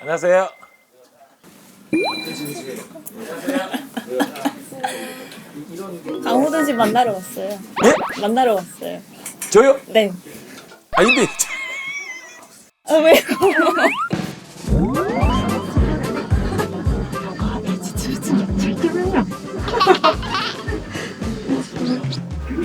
안녕하세요. 강호동 씨 만나러 왔어요. 예? 만나러 왔어요. 저요? 네. 아닌데. 아, 왜요?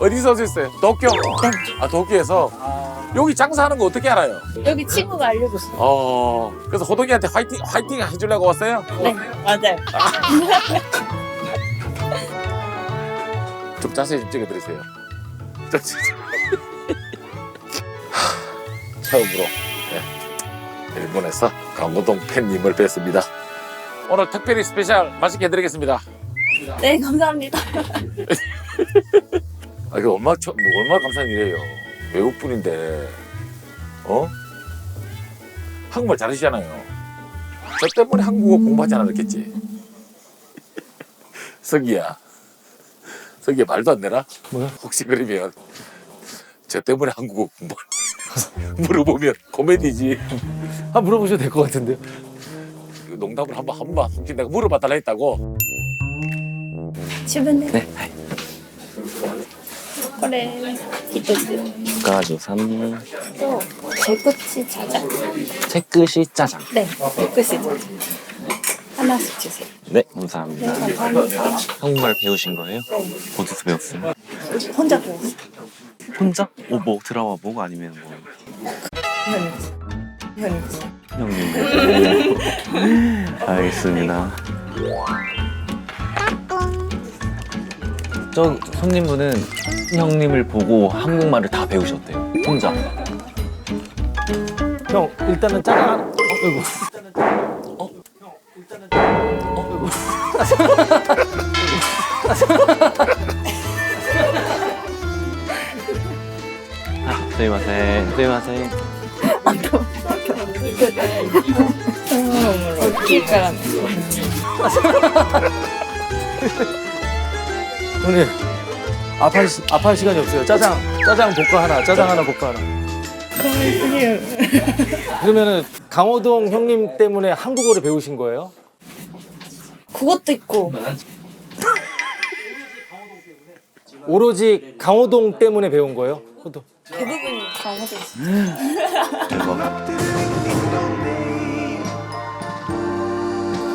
어디서 오셨어요? 도쿄. 네. 아 도쿄에서. 여기 장사하는 거 어떻게 알아요? 여기 친구가 알려줬어요. 어. 그래서 호동이한테 화이팅 화이팅 해주려고 왔어요. 네, 맞아요. 좀 자세히 좀 찍어드리세요. 하, 처음으로 네, 일본에서 강호동 팬님을 뵀습니다. 오늘 특별히 스페셜 맛있게 해드리겠습니다. 네, 감사합니다. 아 이거 얼마 저, 뭐 얼마 감사한 일이에요. 외국 분인데 어 한국말 잘하시잖아요. 저 때문에 한국어 공부하지 않았겠지. 석이야. 석이야 말도 안 되나? 뭐야? 혹시 그러면 저 때문에 한국어 공부 물어보면 코미디지. 아 물어보셔도 될 것 같은데요. 농담을 한번 한번 혹시 내가 물어봐달라 했다고. 주변에 네. 네. 그래 기쁘지 가지고 삼 또 제끝이 자장 채끝이 짜장. 네 제끝이 자장 하나씩 주세요 네, 감사합니다. 네, 감사합니다 한국말 배우신 거예요? 네. 어디서 배웠어요? 혼자 배웠어 혼자? 뭐, 뭐 드라마 보고 아니면 뭐 현이지 현이지 형님. 알겠습니다. 저 손님분은 형님을 보고 한국말을 다 배우셨대요. 혼자. 형 일단은 짜장 어, 이고 스미마세, 스미마세. 웃기가. 형님. 아파할 시, 아파할 시간이 없어요. 짜장 짜장 볶아 하나, 짜장 하나 볶아 하나. 그러면은 강호동 형님 때문에 한국어를 배우신 거예요? 그것도 있고 오로지 강호동 때문에 배운 거예요? 호동. 대부분이 강호동 씨. 대박.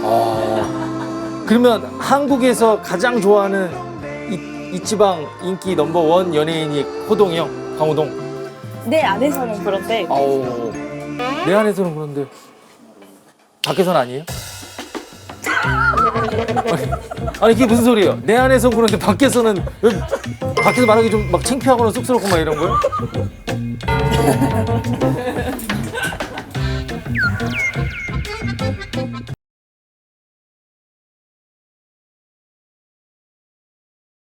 아. 그러면 한국에서 가장 좋아하는 이, 이 지방 인기 넘버 원 연예인이 호동이 형, 강호동. 내 안에서는 그런데 아우. 내 안에서는 그런데 밖에서는 아니에요? 아니, 아니 이게 무슨 소리예요? 내 안에서는 그런데 밖에서는 왜 밖에서 말하기 좀 막 창피하거나 쑥스럽고 막 이런 거요?